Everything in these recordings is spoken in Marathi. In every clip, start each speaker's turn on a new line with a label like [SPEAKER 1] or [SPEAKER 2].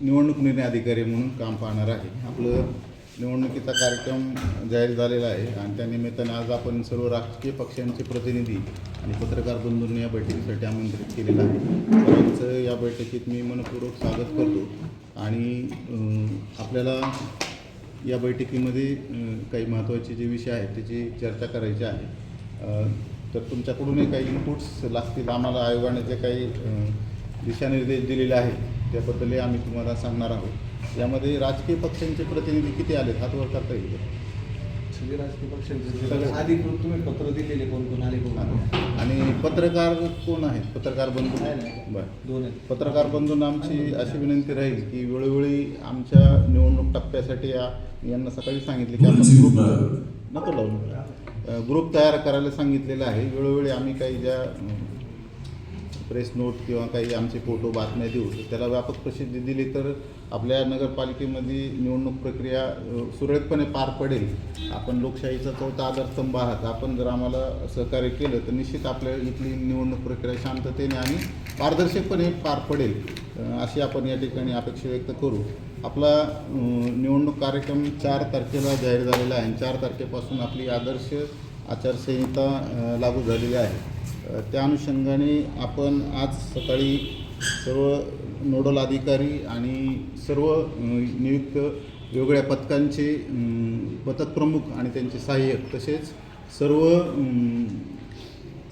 [SPEAKER 1] निवडणूक निर्णय अधिकारी म्हणून काम पाहणार आहे. आपलं निवडणुकीचा कार्यक्रम जाहीर झालेला आहे आणि त्या निमित्ताने आज आपण सर्व राजकीय पक्षांचे प्रतिनिधी आणि पत्रकार बंधूंनी या बैठकीसाठी आमंत्रित केलेलं आहे. सर्वांचं या बैठकीत मी मनपूर्वक स्वागत करतो आणि आपल्याला या बैठकीमध्ये काही महत्त्वाचे जे विषय आहेत त्याची चर्चा करायची आहे. तर तुमच्याकडूनही काही इनपुट्स लागतील. आम्हाला आयोगाने जे काही दिशानिर्देश दिलेले आहेत त्याबद्दलही आम्ही तुम्हाला सांगणार आहोत. यामध्ये राजकीय पक्षांचे प्रतिनिधी किती आलेत हात वर करता येईल?
[SPEAKER 2] सगळे राजकीय पक्षांचे. अधिकृत तुम्ही पत्र दिलेले कोण कोण आले कोण? कोण
[SPEAKER 1] आणि पत्रकार कोण आहेत? पत्रकार बंधू? बरं.
[SPEAKER 2] दोन आहेत.
[SPEAKER 1] पत्रकार बंधूंना आमची अशी विनंती राहील की वेळोवेळी आमच्या निवडणूक टप्प्यासाठी या यांना सकाळी सांगितले की आपण ग्रुप नको लावून ग्रुप तयार करायला सांगितलेलं आहे. वेळोवेळी आम्ही काही ज्या प्रेस नोट किंवा काही आमचे फोटो बातम्या देऊ तर त्याला व्यापक प्रसिद्धी दिली तर आपल्या नगरपालिकेमध्ये निवडणूक प्रक्रिया सुरळीतपणे पार पडेल. आपण लोकशाहीचा चौथा आधारस्तंभ आहात. आपण जर आम्हाला सहकार्य केलं तर निश्चित आपल्या इथली निवडणूक प्रक्रिया शांततेने आणि पारदर्शकपणे पार पडेल. अशी आपण या ठिकाणी अपेक्षा व्यक्त करू. आपला निवडणूक कार्यक्रम चार तारखेला जाहीर झालेला आहे आणि चार तारखेपासून आपली आदर्श आचारसंहिता लागू झालेली आहे. त्या अनुषंगाने आपण आज सकाळी सर्व नोडल अधिकारी आणि सर्व नियुक्त वेगवेगळ्या पथकांचे पथक प्रमुख आणि त्यांचे सहाय्यक तसेच सर्व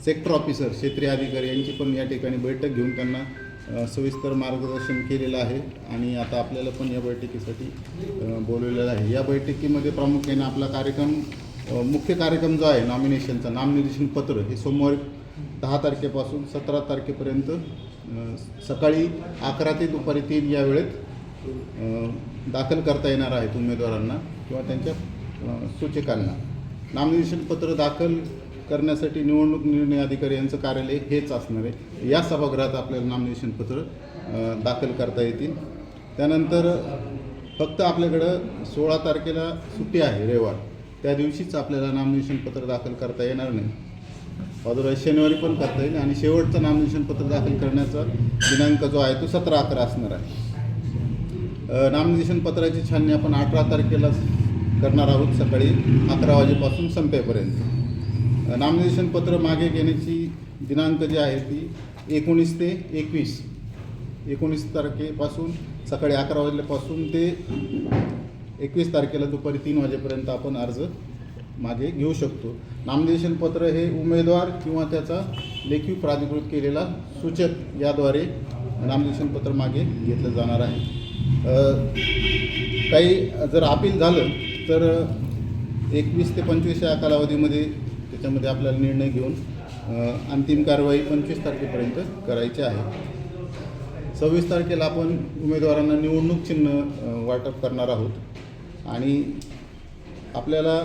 [SPEAKER 1] सेक्टर ऑफिसर क्षेत्रीय अधिकारी यांची पण या ठिकाणी बैठक घेऊन त्यांना सविस्तर मार्गदर्शन केलेलं आहे आणि आता आपल्याला पण या बैठकीसाठी बोलवलेलं आहे. या बैठकीमध्ये प्रामुख्याने आपला कार्यक्रम मुख्य कार्यक्रम जो आहे नॉमिनेशनचा नामनिर्देशन पत्र हे सोमवारी दहा तारखेपासून सतरा तारखेपर्यंत सकाळी अकरा ते दुपारी तीन या वेळेत दाखल करता येणार आहेत उमेदवारांना किंवा त्यांच्या सूचकांना. नामनिर्देशन पत्र दाखल करण्यासाठी निवडणूक निर्णय अधिकारी यांचं कार्यालय हेच असणार आहे. या सभागृहात आपल्याला नामनिर्देशन पत्र दाखल करता येतील. त्यानंतर फक्त आपल्याकडं सोळा तारखेला सुट्टी आहे रविवार. त्या दिवशीच आपल्याला नामनिर्देशन पत्र दाखल करता येणार नाही. अदरवाईज शनिवारी पण करता येईल आणि शेवटचं नॉमिनेशन पत्र दाखल करण्याचा दिनांक जो आहे तो सतरा अकरा असणार आहे. नॉमिनेशन पत्राची छाननी आपण अठरा तारखेला करणार आहोत सकाळी अकरा वाजेपासून संपेपर्यंत. नॉमिनेशन पत्र मागे घेण्याची दिनांक जी आहे ती एकोणीस ते एकवीस. एकोणीस तारखेपासून सकाळी अकरा वाजल्यापासून ते एकवीस तारखेला दुपारी तीन वाजेपर्यंत आपण अर्ज मागे घेऊ शकतो. नामनिर्देशन पत्र हे उमेदवार किंवा त्याचा लेखी प्राधिकृत केलेला सूचक याद्वारे नामनिर्देशन पत्र मागे घेतलं जाणार आहे. काही जर अपील झालं तर एकवीस ते पंचवीस या कालावधीमध्ये त्याच्यामध्ये आपल्याला निर्णय घेऊन अंतिम कारवाई पंचवीस तारखेपर्यंत करायची आहे. सव्वीस तारखेला आपण उमेदवारांना निवडणूक चिन्ह वाटप करणार आहोत. आणि आपल्याला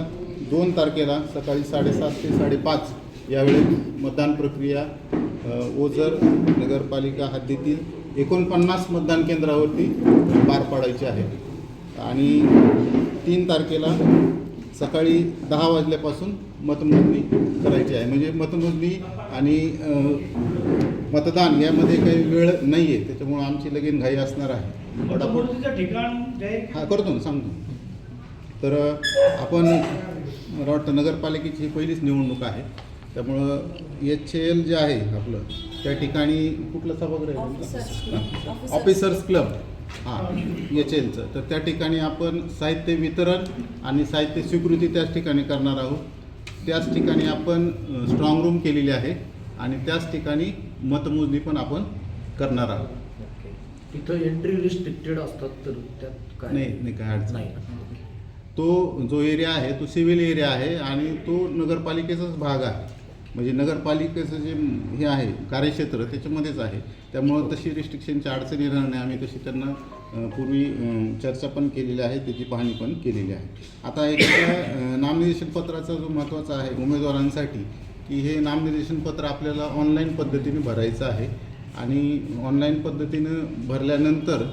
[SPEAKER 1] दोन तारखेला सकाळी साडेसात ते साडेपाच यावेळी मतदान प्रक्रिया ओझर नगरपालिका हद्दीतील एकोणपन्नास मतदान केंद्रावरती पार पाडायची आहे. आणि तीन तारखेला सकाळी दहा वाजल्यापासून मतमोजणी करायची आहे. म्हणजे मतमोजणी आणि मतदान यामध्ये काही वेळ नाही आहे त्याच्यामुळं आमची लगीन घाई असणार आहे. हा करतो ना सांगतो. तर आपण मला वाटतं नगरपालिकेची ही पहिलीच निवडणूक आहे. त्यामुळं एच एल जे आहे आपलं त्या ठिकाणी कुठलं सभागृह. ऑफिसर्स क्लब हां एच एलचं. तर त्या ठिकाणी आपण साहित्य वितरण आणि साहित्य स्वीकृती त्याच ठिकाणी करणार आहोत. त्याच ठिकाणी आपण स्ट्रॉंग रूम केलेली आहे आणि त्याच ठिकाणी मतमोजणी पण आपण करणार आहोत.
[SPEAKER 3] तिथं एंट्री रिस्ट्रिक्टेड असतात तर त्यात काय?
[SPEAKER 1] नाही नाही काय अडचण
[SPEAKER 3] नाही.
[SPEAKER 1] तो जो एरिया आहे तो सिव्हिल एरिया आहे आणि तो नगरपालिकेचाच भाग आहे. म्हणजे नगरपालिकेचं जे हे आहे कार्यक्षेत्र त्याच्यामध्येच आहे. त्यामुळं तशी रिस्ट्रिक्शनची अडचण येणार नाही आम्ही तशी त्यांना पूर्वी चर्चा पण केलेली आहे त्याची पाहणी पण केलेली आहे. आता एखाद्या नामनिर्देशन पत्राचा जो महत्त्वाचा आहे उमेदवारांसाठी की हे नामनिर्देशन पत्र आपल्याला ऑनलाईन पद्धतीने भरायचं आहे. आणि ऑनलाईन पद्धतीनं भरल्यानंतर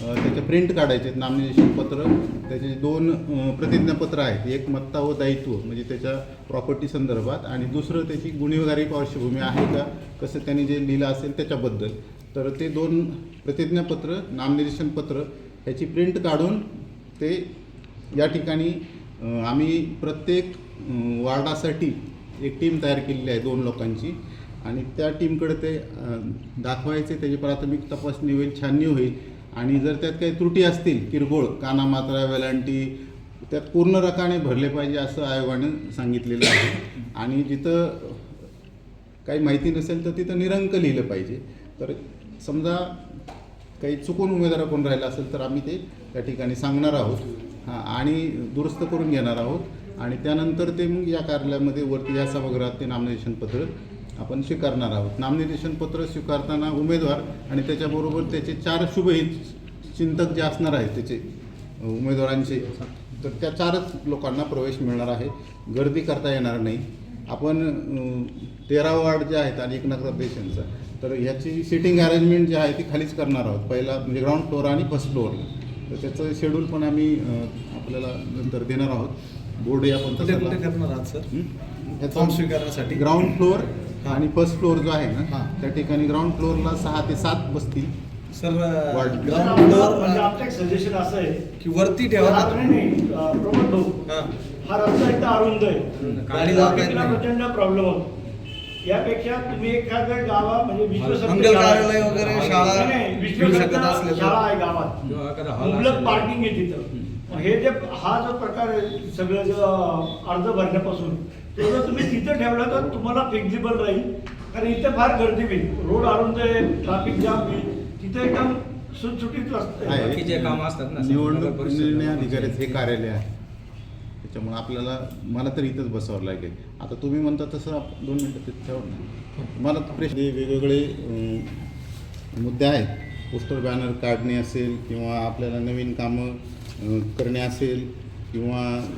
[SPEAKER 1] त्याचे प्रिंट काढायचे आहेत पत्र. त्याचे दोन प्रतिज्ञापत्र आहेत. एक मत्ता व दायित्व म्हणजे त्याच्या प्रॉपर्टी संदर्भात. आणि दुसरं त्याची गुन्हेगारी पार्श्वभूमी आहे का? कसं त्यांनी जे लिहिलं असेल त्याच्याबद्दल. तर ते दोन प्रतिज्ञापत्र नामनिर्देशन पत्र ह्याची प्रिंट काढून ते या ठिकाणी आम्ही प्रत्येक वार्डासाठी एक टीम तयार केलेली आहे दोन लोकांची. आणि त्या टीमकडे ते दाखवायचे त्याची प्राथमिक तपासणी होईल छाननी होईल. आणि जर त्यात काही त्रुटी असतील किरकोळ काना मात्रा वेलांटी त्यात पूर्ण रकाने भरले पाहिजे असं आयोगाने सांगितलेलं आहे. आणि जिथं काही माहिती नसेल तर तिथं निरंक लिहिलं पाहिजे. तर समजा काही चुकून उमेदवार कोण राहिला असेल तर आम्ही ते त्या ठिकाणी सांगणार आहोत. हां आणि दुरुस्त करून घेणार आहोत. आणि त्यानंतर ते मग या कार्यालयामध्ये वरती या सभागृहात ते नामनिर्देशन पत्र आपण स्वीकारणार आहोत. नामनिर्देशन पत्र स्वीकारताना उमेदवार आणि त्याच्याबरोबर त्याचे चार शुभहित चिंतक जे असणार आहेत त्याचे उमेदवारांचे तर त्या चारच लोकांना प्रवेश मिळणार आहे. गर्दी करता येणार नाही. आपण तेरा वार्ड जे आहेत आणि एकनाथ देशांचा तर ह्याची सिटिंग अरेंजमेंट जी आहे ती खालीच करणार आहोत. पहिला म्हणजे ग्राउंड फ्लोअर आणि फर्स्ट फ्लोअरला तर त्याचं शेड्यूल पण आम्ही आपल्याला नंतर देणार आहोत. बोर्डही आपण
[SPEAKER 2] करणार आहात सर? फॉर्म स्वीकारण्यासाठी.
[SPEAKER 1] ग्राउंड फ्लोअर आणि फर्स्ट फ्लोअर जो आहे ना
[SPEAKER 2] हां.
[SPEAKER 1] त्या ठिकाणी ग्राउंड फ्लोअरला सहा ते सात बसतील
[SPEAKER 2] सर
[SPEAKER 1] वार्ड.
[SPEAKER 2] ग्राउंड
[SPEAKER 4] म्हणजे
[SPEAKER 2] फ्लोअर
[SPEAKER 4] आपलं एक सजेशन असं आहे
[SPEAKER 2] की वरती ठेवा
[SPEAKER 4] हा,
[SPEAKER 2] ना
[SPEAKER 4] नाही नाही अं, प्रमोद भाऊ
[SPEAKER 2] हां.
[SPEAKER 4] हा रस्ता एकदा अरुंद आहे
[SPEAKER 2] गाडी नाही.
[SPEAKER 4] प्रचंड प्रॉब्लेम होतो यापेक्षा तुम्ही एखाद्या गावा म्हणजे विश्वसंत
[SPEAKER 2] मंगल
[SPEAKER 4] आहे.
[SPEAKER 2] कार्यालय वगैरे शाळा
[SPEAKER 4] नाही,
[SPEAKER 2] घेऊ
[SPEAKER 4] विश्वसंत
[SPEAKER 2] शकत असले तर.
[SPEAKER 4] शाळा आहे गावात मुबलक पार्किंग आहे तिथं मग हे जे हा जो प्रकार आहे सगळं जो अर्ज भरण्यापासून तो जर तुम्ही तिथं ठेवला तर तुम्हाला फ्लेक्झिबल राहील. कारण इथे फार गर्दी होईल. रोड अरुंद आहे ट्रॅफिक जाम होईल. तिथे एकदम सुटसुटीत.
[SPEAKER 5] बाकीचे कामं असतात ना,
[SPEAKER 1] निवडणूक निर्णय अधिकारीच हे कार्यालय आहे. त्याच्यामुळे आपल्याला मला तर इथंच बसावं लागेल. आता तुम्ही म्हणता तसं आप- दोन मिनटं तिथे ठेवा ना. मला प्रश्न वेगवेगळे अं, मुद्दे आहेत. पोस्टर बॅनर काढणे असेल किंवा आपल्याला नवीन कामं अं, करणे असेल किंवा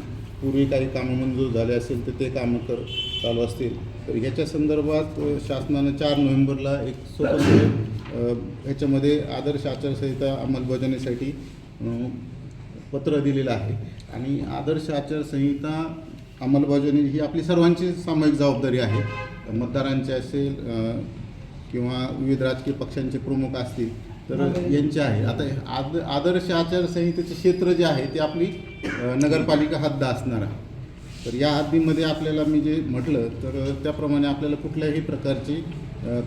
[SPEAKER 1] पूर्वी काही कामं मंजूर झाले असेल तर ते कामं कर चालू असतील. तर ह्याच्या संदर्भात शासनानं चार नोव्हेंबरला एक स्वतंत्र म्हणजे, ह्याच्यामध्ये आदर्श आचारसंहिता अंमलबजावणीसाठी पत्र दिलेलं आहे. आणि आदर्श आचारसंहिता अंमलबजावणी ही आपली सर्वांची सामूहिक जबाबदारी आहे. मतदारांची असेल किंवा विविध राजकीय पक्षांचे प्रमुख असतील तर यांचे आहे. आता आद आदर्श आचारसंहितेचे क्षेत्र जे आहे ते आपली नगरपालिका हद्द असणार आहे. तर या हद्दीमध्ये आपल्याला मी जे म्हटलं तर त्याप्रमाणे आपल्याला कुठल्याही प्रकारची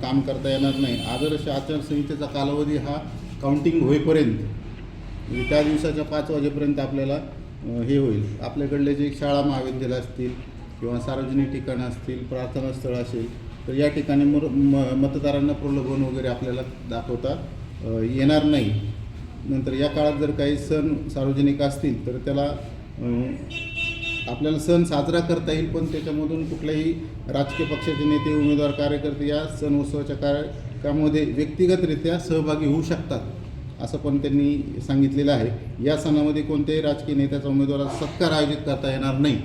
[SPEAKER 1] काम करता येणार नाही. आदर्श आचारसंहितेचा कालावधी हा काउंटिंग होईपर्यंत म्हणजे त्या दिवसाच्या पाच वाजेपर्यंत आपल्याला हे होईल. आपल्याकडले जे शाळा महाविद्यालय असतील किंवा सार्वजनिक ठिकाणं असतील प्रार्थना स्थळ असेल तर या ठिकाणी मर मतदारांना प्रलोभन वगैरे आपल्याला दाखवता येणार नाही. नंतर या काळात जर काही सण सार्वजनिक असतील तर त्याला आपल्याला सण साजरा करता येईल पण त्याच्यामधून कुठल्याही राजकीय पक्षाचे नेते उमेदवार कार्यकर्ते या सण उत्सवाच्या कार्यक्रमामध्ये व्यक्तिगतरित्या सहभागी होऊ शकतात असं पण त्यांनी सांगितलेलं आहे. या सणामध्ये कोणत्याही राजकीय नेत्याचा उमेदवाराचा सत्कार आयोजित करता येणार नाही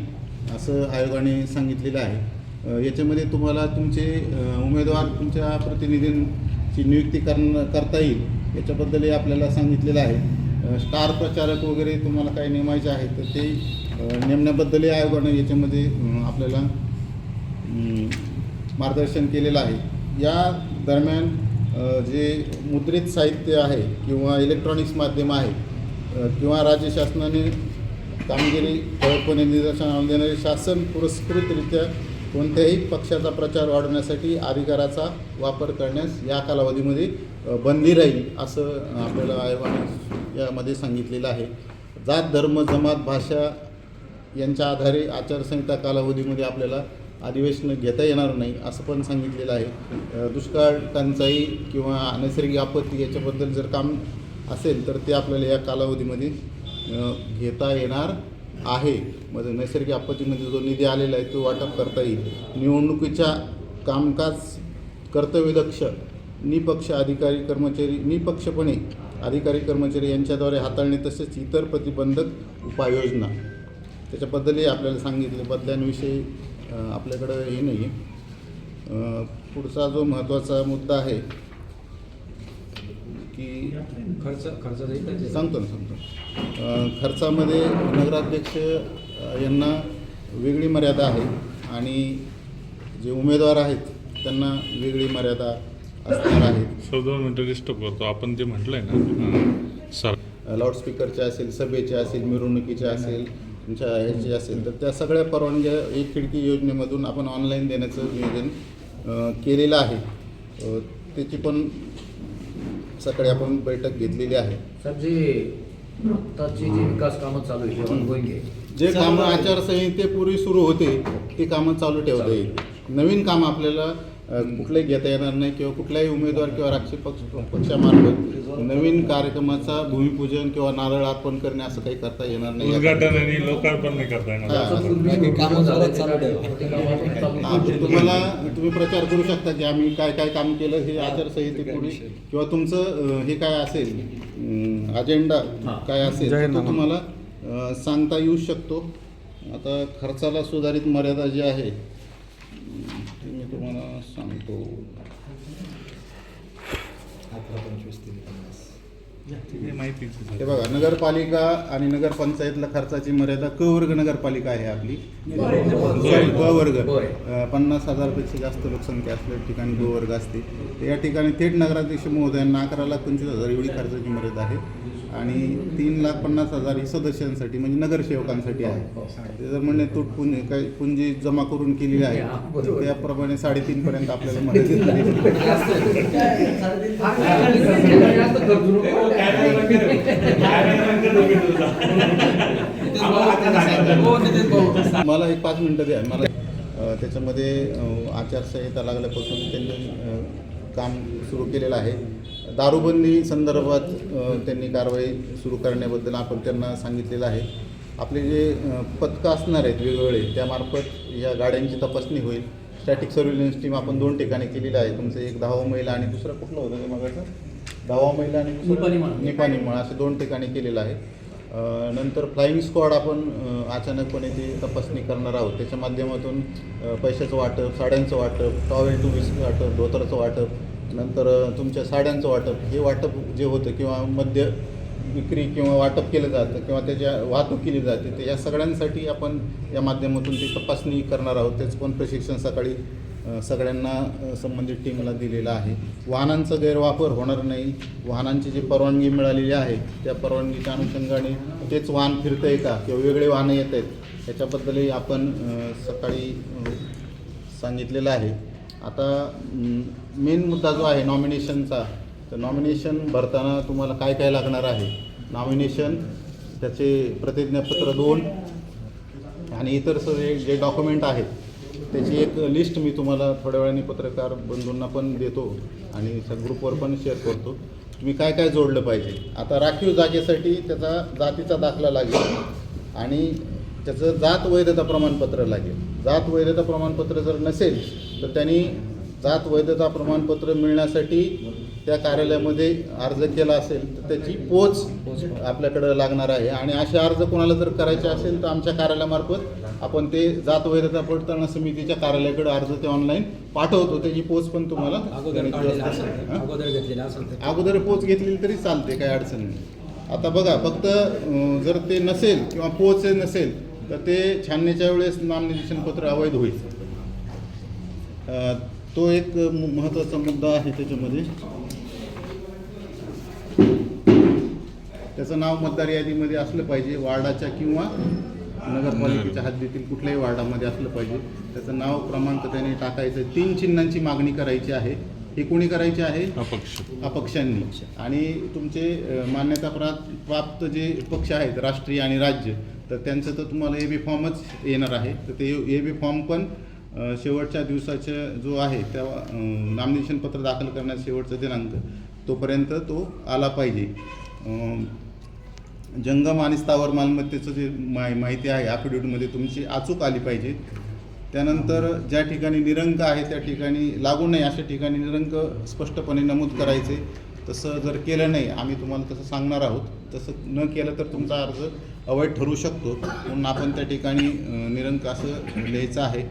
[SPEAKER 1] असं आयोगाने सांगितलेलं आहे. याच्यामध्ये तुम्हाला तुमचे उमेदवार तुमच्या प्रतिनिधीं ची नियुक्ती करण करता येईल याच्याबद्दलही आपल्याला सांगितलेलं आहे. स्टार प्रचारक वगैरे तुम्हाला काही नेमायचे आहेत तर ते नेमण्याबद्दलही आयोगानं याच्यामध्ये आपल्याला मार्गदर्शन केलेलं आहे. या दरम्यान जे मुद्रित साहित्य आहे किंवा इलेक्ट्रॉनिक्स माध्यम आहे किंवा राज्य शासनाने कामगिरी ठळकपणे निदर्शनाला देणारे शासन पुरस्कृतरित्या कोणत्याही पक्षाचा प्रचार वाढवण्यासाठी अधिकाराचा वापर करण्यास या कालावधीमध्ये बंदी राहील असं आपल्याला आयोगाने यामध्ये सांगितलेलं आहे. जात धर्म जमात भाषा यांच्या आधारे आचारसंहिता कालावधीमध्ये आपल्याला अधिवेशनं घेता येणार नाही असं पण सांगितलेलं आहे. दुष्काळ टंचाई किंवा नैसर्गिक आपत्ती याच्याबद्दल जर काम असेल तर ते आपल्याला या कालावधीमध्ये घेता येणार आहे. म्हणजे नैसर्गिक आपत्तीमध्ये जो निधी आलेला आहे तो वाटप करता येईल. निवडणुकीच्या कामकाज कर्तव्यदक्ष निपक्ष अधिकारी कर्मचारी निपक्षपणे अधिकारी कर्मचारी यांच्याद्वारे हाताळणे तसेच इतर प्रतिबंधक उपाययोजना. त्याच्याबद्दलही आपल्याला सांगितले. बदल्यांविषयी आपल्याकडं हे नाही आहे पुढचा जो महत्त्वाचा मुद्दा आहे की
[SPEAKER 5] खर्च खर्च
[SPEAKER 1] सांगतो ना सांगतो. खर्चामध्ये नगराध्यक्ष यांना वेगळी मर्यादा आहे आणि जे उमेदवार आहेत त्यांना वेगळी मर्यादा असणार आहेत
[SPEAKER 6] सर दोन मिनटं डिस्टर्ब करतो. आपण जे म्हटलंय ना. सर.
[SPEAKER 1] लाऊडस्पीकरचे असेल सभेचे असेल मिरवणुकीचे असेल तुमच्या ह्याचे असेल तर त्या सगळ्या परवानग्या एक खिडकी योजनेमधून आपण ऑनलाईन देण्याचं नियोजन केलेलं आहे. त्याची पण सकाळी आपण बैठक घेतलेली आहे.
[SPEAKER 3] सर जे आत्ताची जी विकास कामं चालू आहे ongoing आहे
[SPEAKER 1] जे कामं आचारसंहितेपूर्वी सुरू होते ते कामं चालू ठेवता येईल. नवीन काम आपल्याला कुठलंही घेता येणार नाही किंवा कुठल्याही उमेदवार किंवा राजकीय पक्ष पक्षामार्फत नवीन कार्यक्रमाचा भूमिपूजन किंवा नारळ अर्पण करणे असं काही करता येणार नाही.
[SPEAKER 6] उद्घाटन आणि लोकार्पण नाही करता येणार.
[SPEAKER 1] हा. हा. तुम्हाला तुम्ही प्रचार करू शकता की आम्ही काय काय काम केलं हे आचारसंहितेपूर्वी किंवा तुमचं हे काय असेल? अजेंडा काय असेल? तो तुम्हाला सांगता येऊ शकतो. आता खर्चाला सुधारित मर्यादा जी आहे अम, ती मी तुम्हाला सांगतो.
[SPEAKER 2] अकरा पंचवीस तीन पन्नास
[SPEAKER 6] हे.
[SPEAKER 1] हे बघा नगरपालिका आणि नगरपंचायतला खर्चाची मर्यादा क वर्ग नगरपालिका आहे आपली. सॉरी ब वर्ग. पन्नास हजारपेक्षा जास्त लोकसंख्या असलेल्या ठिकाणी ब वर्ग असते. तर या ठिकाणी थेट नगराध्यक्ष महोदयांना अकरा लाख पंचवीस हजार एवढी खर्चाची मर्यादा आहे. आणि तीन लाख पन्नास हजार ही सदस्यांसाठी म्हणजे नगरसेवकांसाठी आहे ते जर म्हणणे तूट पुंजी काही पुंजी जमा करून केलेली आहे
[SPEAKER 3] हा.
[SPEAKER 1] त्याप्रमाणे साडेतीन पर्यंत आपल्याला
[SPEAKER 3] नको.
[SPEAKER 1] मला एक पाच मिनटं द्या मला त्याच्यामध्ये आचारसंहिता लागल्यापासून त्यांनी काम सुरू केलेलं आहे दारूबंदी संदर्भात त्यांनी कारवाई सुरू करण्याबद्दल आपण त्यांना सांगितलेलं आहे. आपले जे पथकं असणार आहेत वेगवेगळे त्यामार्फत या गाड्यांची तपासणी होईल. स्टॅटिक सर्व्हिलन्स टीम आपण दोन ठिकाणी केलेली आहे. तुमचं एक दहावा महिला आणि दुसरं कुठलं होतं ते मगाचं दहावा महिला आणि
[SPEAKER 3] निपाणीमाळा.
[SPEAKER 1] निपाणीमाळा असे दोन ठिकाणी केलेलं आहे. नंतर फ्लाईंग स्क्वॉड आपण अचानकपणे ती तपासणी करणार आहोत. त्याच्या माध्यमातून पैशाचं वाटप साड्यांचं वाटप टॉवेल टू वीस वाटप धोतराचं वाटप नंतर तुमच्या साड्यांचं वाटप हे वाटप जे होतं किंवा मद्य विक्री किंवा वाटप केलं जातं किंवा त्याच्या वाहतूक केली जाते तर या सगळ्यांसाठी आपण या माध्यमातून ती तपासणी करणार आहोत. त्याचं पण प्रशिक्षण सकाळी सगळ्यांना संबंधित टीमला दिलेलं आहे. वाहनांचा गैरवापर होणार नाही. वाहनांची जी परवानगी मिळालेली आहे त्या परवानगीच्या अनुषंगाने तेच वाहन फिरतंय का किंवा वेगळे वाहनं येत आहेत याच्याबद्दलही आपण सकाळी सांगितलेलं आहे. आता मेन मुद्दा जो आहे नॉमिनेशनचा तर नॉमिनेशन भरताना तुम्हाला काय काय लागणार आहे? नॉमिनेशन त्याचे प्रतिज्ञापत्र दोन आणि इतर सगळे जे डॉक्युमेंट आहेत त्याची एक लिस्ट मी तुम्हाला थोड्या वेळाने पत्रकार बंधूंना पण देतो आणि ग्रुपवर पण शेअर करतो. तुम्ही काय काय जोडलं पाहिजे? आता राखीव जागेसाठी त्याचा जातीचा दाखला लागेल. आणि त्याचं जात वैधता प्रमाणपत्र लागेल. जात वैधता प्रमाणपत्र जर नसेल तर त्यांनी जात वैधता प्रमाणपत्र मिळण्यासाठी त्या कार्यालयामध्ये अर्ज केला असेल तर त्याची पोच आपल्याकडं लागणार आहे. आणि असे अर्ज कोणाला जर करायचे असेल तर आमच्या कार्यालयामार्फत आपण ते जात वैधता पडताळणी समितीच्या कार्यालयाकडे अर्ज ते ऑनलाईन पाठवतो. त्याची पोच पण तुम्हाला
[SPEAKER 5] अगोदर
[SPEAKER 1] पोच घेतलेली तरी चालते काही अडचण नाही. आता बघा फक्त जर ते नसेल किंवा पोच नसेल तर ते छाननीच्या वेळेस नामनिर्देशन पत्र अवैध होईल. तो एक महत्त्वाचा मुद्दा आहे त्याच्यामध्ये. त्याचं नाव मतदार यादीमध्ये असलं पाहिजे वार्डाच्या किंवा नगरपालिकेच्या हद्दीतील कुठल्याही वार्डामध्ये असलं पाहिजे. त्याचं नाव क्रमांक त्याने टाकायचं. तीन चिन्हांची मागणी करायची आहे. ही कोणी करायची आहे?
[SPEAKER 6] अपक्ष.
[SPEAKER 1] अपक्षांनी. आणि तुमचे मान्यता प्रा- प्राप्त जे पक्ष आहेत राष्ट्रीय आणि राज्य तर त्यांचं तर तुम्हाला ए बी फॉर्मच येणार आहे. तर ते ए बी फॉर्म पण शेवटच्या दिवसाच्या जो आहे त्या नॉमिनेशन पत्र दाखल करण्याचा शेवटचा दिनांक तोपर्यंत तो आला पाहिजे. जंगम आणि स्थावर मालमत्तेचं जे मा माहिती आहे ॲफिडेविटमध्ये तुमची अचूक आली पाहिजे. त्यानंतर ज्या ठिकाणी निरंक आहे त्या ठिकाणी लागू नाही अशा ठिकाणी निरंक स्पष्टपणे नमूद करायचे. तसं जर केलं नाही आम्ही तुम्हाला तसं सांगणार आहोत. तसं न केलं तर तुमचा अर्ज अवैध ठरू शकतो. म्हणून आपण त्या ठिकाणी निरंक असं लिहायचं आहे.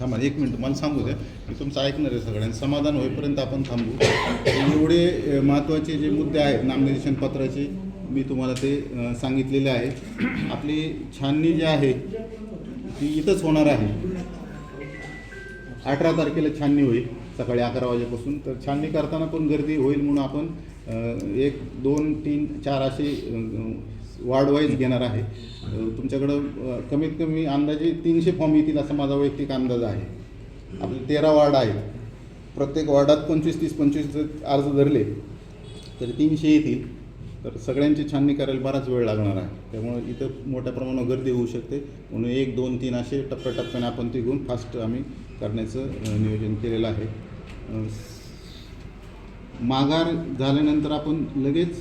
[SPEAKER 1] थांबा एक मिनिट. मला सांगू द्या. मी तुमचं ऐकणार आहे सगळ्यांना समाधान होईपर्यंत आपण थांबू. एवढे महत्त्वाचे जे मुद्दे आहेत नामनिर्देशन पत्राचे मी तुम्हाला ते सांगितलेले आहे. आपली छाननी जी आहे ती इथंच होणार आहे. अठरा तारखेला छाननी होईल. सकाळी अकरा वाजेपासून. तर छाननी करताना पण गर्दी होईल म्हणून आपण एक दोन तीन चार असे वार्ड वाईज घेणार आहे. तुमच्याकडं कमीत कमी अंदाजे तीनशे फॉर्म येतील असा माझा वैयक्तिक अंदाज आहे. आपले तेरा वार्ड आहेत. प्रत्येक वार्डात पंचवीस तीस पंचवीस जर अर्ज धरले तर तीनशे येतील. तर सगळ्यांची छाननी करायला बराच वेळ लागणार आहे. त्यामुळे इथं मोठ्या प्रमाणावर गर्दी होऊ शकते. म्हणून एक दोन तीन असे टप्प्याटप्प्याने आपण ते घेऊन फास्ट आम्ही करण्याचं नियोजन केलेलं आहे. माघार झाल्यानंतर आपण लगेच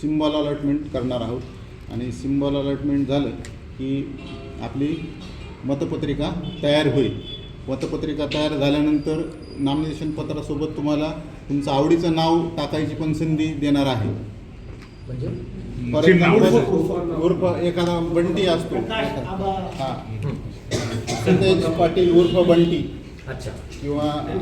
[SPEAKER 1] सिम्बॉल अलॉटमेंट करणार आहोत. आणि सिम्बॉल अलॉटमेंट झालं की आपली मतपत्रिका तयार होईल. मतपत्रिका तयार झाल्यानंतर नामिनेशन पत्रासोबत तुम्हाला तुमचं आवडीचं नाव टाकायची पण संधी देणार आहे.
[SPEAKER 3] म्हणजे?
[SPEAKER 1] उर्फ एखादा बंटी असतो. हां. संदेश पाटील उर्फ बंटी.
[SPEAKER 3] अच्छा.
[SPEAKER 1] किंवा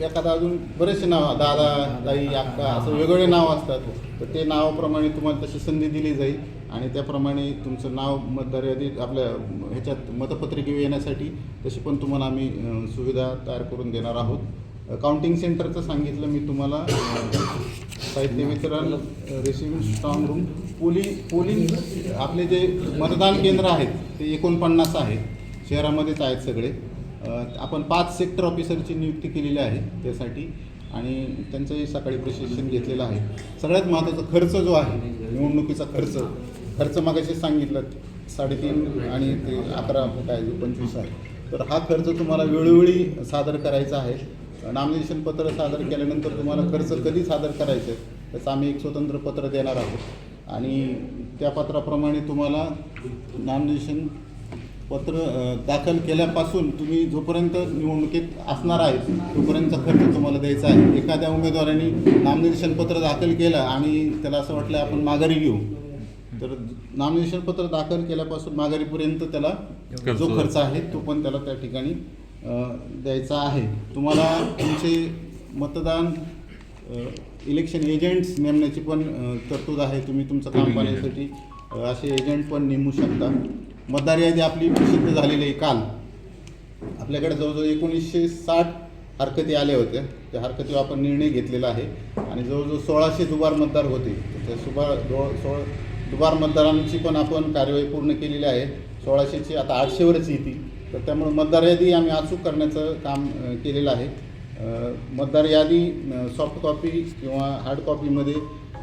[SPEAKER 1] एखादा अजून बरेचसे नाव दादा दाई अक्का असं वेगवेगळे नाव असतात. तर ते नावाप्रमाणे तुम्हाला तशी संधी दिली जाईल. आणि त्याप्रमाणे तुमचं नाव मतदार यादीत आपल्या ह्याच्यात मतपत्रिके येण्यासाठी तशी पण तुम्हाला आम्ही सुविधा तयार करून देणार आहोत. काउंटिंग सेंटरचं सांगितलं मी तुम्हाला. साहित्य वितरण रिसिव्हिंग स्ट्रॉंग रूम पोली पोलिंग आपले जे मतदान केंद्र आहेत ते एकोणपन्नास आहेत. शहरामध्येच आहेत सगळे. आपण पाच सेक्टर ऑफिसरची नियुक्ती केलेली आहे त्यासाठी आणि त्यांचंही सकाळी प्रशिक्षण घेतलेलं आहे. सगळ्यात महत्त्वाचा खर्च जो आहे निवडणुकीचा खर्च खर्च मागाशी सांगितलं साडेतीन आणि ते अकरा काय जो पंचवीस आहे. तर हा खर्च तुम्हाला वेळोवेळी सादर करायचा आहे. नामिनेशन पत्र सादर केल्यानंतर तुम्हाला खर्च कधी सादर करायचं आहे त्याचं आम्ही एक स्वतंत्र पत्र देणार आहोत. आणि त्या पत्राप्रमाणे तुम्हाला नामिनेशन पत्र दाखल केल्यापासून तुम्ही जोपर्यंत निवडणुकीत असणार आहेत तोपर्यंतचा खर्च तुम्हाला द्यायचा आहे. एखाद्या उमेदवाराने नामनिर्देशन पत्र दाखल केलं आणि त्याला असं वाटलं आपण माघारी घेऊ तर नामनिर्देशन पत्र दाखल केल्यापासून माघारीपर्यंत त्याला. जो खर्च आहे तो पण त्याला त्या ठिकाणी द्यायचा आहे. तुम्हाला तुमचे मतदान इलेक्शन एजंट्स नेमण्याची पण तरतूद आहे. तुम्ही तुमचं काम पाहण्यासाठी असे एजंट पण नेमू शकता. मतदार यादी आपली प्रसिद्ध झालेली आहे काल. आपल्याकडे जवळजवळ एकोणीसशे साठ हरकती आल्या होत्या. त्या हरकतीवर आपण निर्णय घेतलेला आहे. आणि जवळजवळ सोळाशे दुबार मतदार होते. त्या सुबार दो सोळ दुबार मतदारांची पण आपण कार्यवाही पूर्ण केलेली आहे. सोळाशेची आता आठशेवरच येतील तर त्यामुळे मतदार यादी आम्ही अचूक करण्याचं काम केलेलं आहे. मतदार यादी सॉफ्ट कॉपी किंवा हार्ड कॉपीमध्ये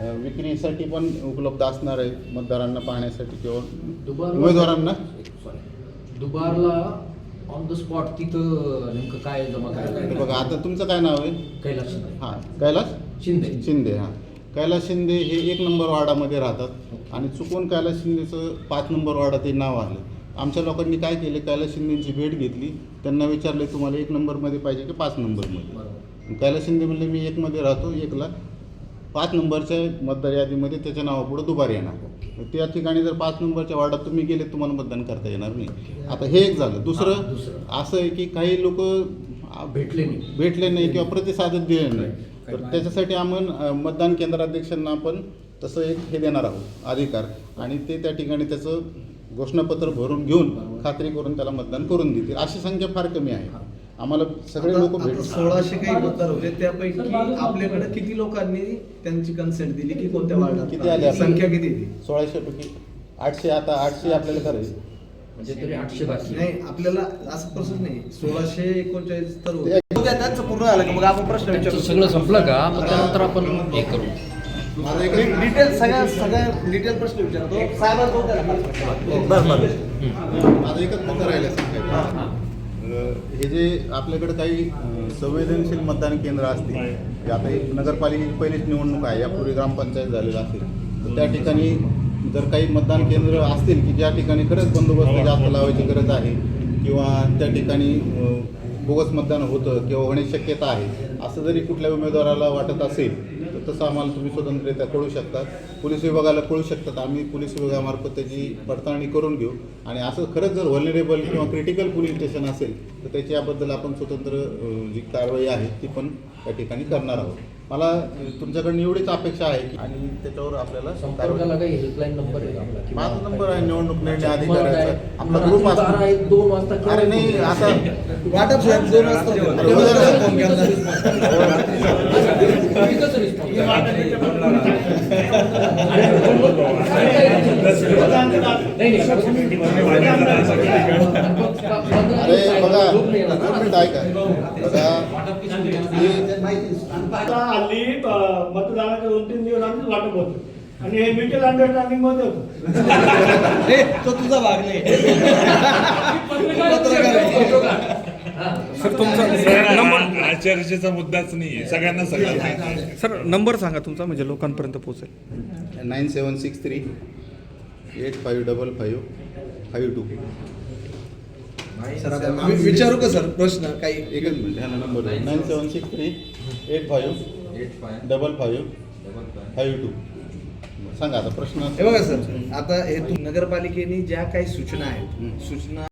[SPEAKER 1] विक्रीसाठी पण उपलब्ध असणार आहे मतदारांना पाहण्यासाठी किंवा
[SPEAKER 3] दुबार
[SPEAKER 1] उमेदवारांना?
[SPEAKER 3] दुबारला ऑन द स्पॉट तिथं नेमकं काय जमा करायचं
[SPEAKER 1] बघा आता तुमचं काय नाव आहे?
[SPEAKER 3] कैलास.
[SPEAKER 1] हां कैलास?
[SPEAKER 3] शिंदे.
[SPEAKER 1] शिंदे हां. कैलास शिंदे हे एक नंबर वार्डामध्ये राहतात आणि चुकून कैलास शिंदेचं पाच नंबर वार्डात हे नाव आलं. आमच्या लोकांनी काय केले? कैलास शिंदेची भेट घेतली. त्यांना विचारले तुम्हाला एक नंबरमध्ये पाहिजे की पाच नंबरमध्ये? कैलास शिंदे म्हणले मी एकमध्ये राहतो एकला पाच नंबरच्या मतदार यादीमध्ये त्याच्या नावापुढे दुबार येणार. त्या ठिकाणी जर पाच नंबरच्या वार्डात तुम्ही गेले तुम्हाला मतदान करता येणार नाही. आता हे एक झालं. दुसरं. असं आहे की काही लोक
[SPEAKER 3] भेटले नाही.
[SPEAKER 1] भेटले नाही किंवा प्रतिसादच दिले नाही. तर त्याच्यासाठी आपण अ, मतदान केंद्राध्यक्षांना आपण तसं एक हे देणार आहोत अधिकार. आणि ते त्या ठिकाणी त्याचं घोषणापत्र भरून घेऊन खात्री करून त्याला मतदान करून देतील. अशी संख्या फार कमी आहे. आम्हाला सगळे लोक भेट
[SPEAKER 2] सोळाशे काही मतदार होते त्यापैकी आपल्याकडे किती लोकांनी त्यांची कन्सेंट दिली? की कोणत्या वार्डात
[SPEAKER 1] किती आले आपल्याला?
[SPEAKER 2] संख्या किती
[SPEAKER 1] सोळाशे पैकी आठशे आता आठशे आपल्याला करायचे
[SPEAKER 3] म्हणजे तरी आठशे बाकी.
[SPEAKER 2] नाही आपल्याला असं प्रोसेस नाही. सोळाशे एकोणचाळीस तर त्यांचं पूर्ण झालं का? मग आपण प्रश्न विचारू.
[SPEAKER 3] सगळं संपलं का? मग त्यानंतर आपण हे करू.
[SPEAKER 1] माझा एक
[SPEAKER 2] डिटेल सगळ्या सगळ्या डिटेल प्रश्न विचारतो. बरं
[SPEAKER 1] माझं एकच मुद्दा राहिला सांगायचा. हे जे आपल्याकडे काही संवेदनशील मतदान केंद्र असतील जे आता एक नगरपालिकेची पहिलीच निवडणूक आहे यापूर्वी ग्रामपंचायत झालेलं असेल तर त्या ठिकाणी जर काही मतदान केंद्र असतील की ज्या ठिकाणी खरंच बंदोबस्त जास्त लावायची गरज आहे किंवा त्या ठिकाणी बोगस मतदान होतं किंवा होण्याची शक्यता आहे असं जरी कुठल्या उमेदवाराला वाटत असेल तसं आम्हाला तुम्ही स्वतंत्ररित्या कळू शकतात पोलीस विभागाला कळू शकतात. आम्ही पोलीस विभागामार्फत त्याची पडताळणी करून घेऊ. आणि असं खरंच जर व्हलनरेबल किंवा क्रिटिकल पोलीस स्टेशन असेल तर त्याची याबद्दल आपण स्वतंत्र जी कारवाई आहे ती पण त्या ठिकाणी करणार आहोत. मला तुमच्याकडनं एवढीच अपेक्षा आहे की आणि त्याच्यावर आपल्याला
[SPEAKER 3] संपर्काला काही हेल्पलाईन नंबर आहे
[SPEAKER 1] माझा नंबर आहे निवडणूक निर्णय अधिकाऱ्याचा. आपला ग्रुप असतो.
[SPEAKER 3] दोन वाजता
[SPEAKER 1] अरे नाही आता
[SPEAKER 2] वाटप साहेब दोन वाजता.
[SPEAKER 1] अरे बघा
[SPEAKER 3] ना.
[SPEAKER 1] मिनिटं ऐका बघा
[SPEAKER 4] आता हल्ली अ, मतदानाच्या दोन तीन दिवस आधीच वाटप होतं आणि हे म्युच्युअल अंडरस्टँडिंगमध्ये होतं
[SPEAKER 2] तो तुझा भाग नाही आहे.
[SPEAKER 7] सर तुमचा नंबर
[SPEAKER 6] चर्चेचा मुद्दाच नाहीये. सगळ्यांना सगळं आहे.
[SPEAKER 7] सर नंबर सांगा तुमचा म्हणजे लोकांपर्यंत पोहोचेल.
[SPEAKER 1] Nine seven six three eight five double five five two.
[SPEAKER 2] Sir आता वि- विचारू का सर? प्रश्न काही
[SPEAKER 1] एकच मिनिट ह्याला number nine seven six three eight five double five five two. सांगा आता प्रश्न.
[SPEAKER 2] हे बघा सर आता हे नगरपालिकेने ज्या काही सूचना आहेत
[SPEAKER 1] हं.
[SPEAKER 2] सूचना